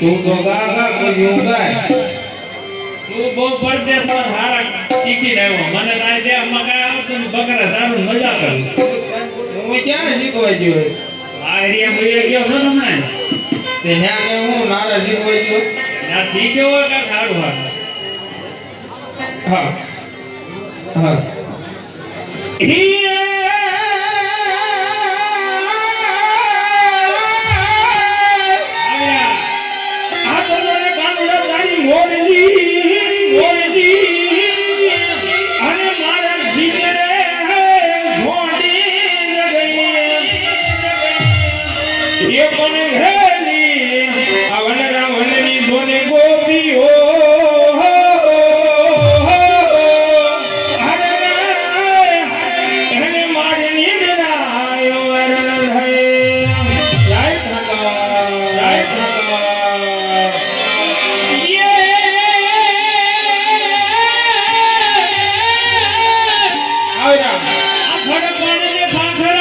તું તો ગાગા કોઈ ઉગાય તું બહુ પરદેશમાં સારા શીખી રહ્યો મને રાય દે આમાં કાય આવતું. બકરા સારું મજા કરું હું ક્યાં શીખવાઈ ગયો આ એરિયા ભાઈ ગયો છો ને હમણાં તે ન્યા કે હું નારા શીખવાઈ ગયો ના શીખ્યો હોય કાંઈ સારું હારું હા હા only, only. ಒಡಪಾಡಿಗೆ ಪಾತ್ರ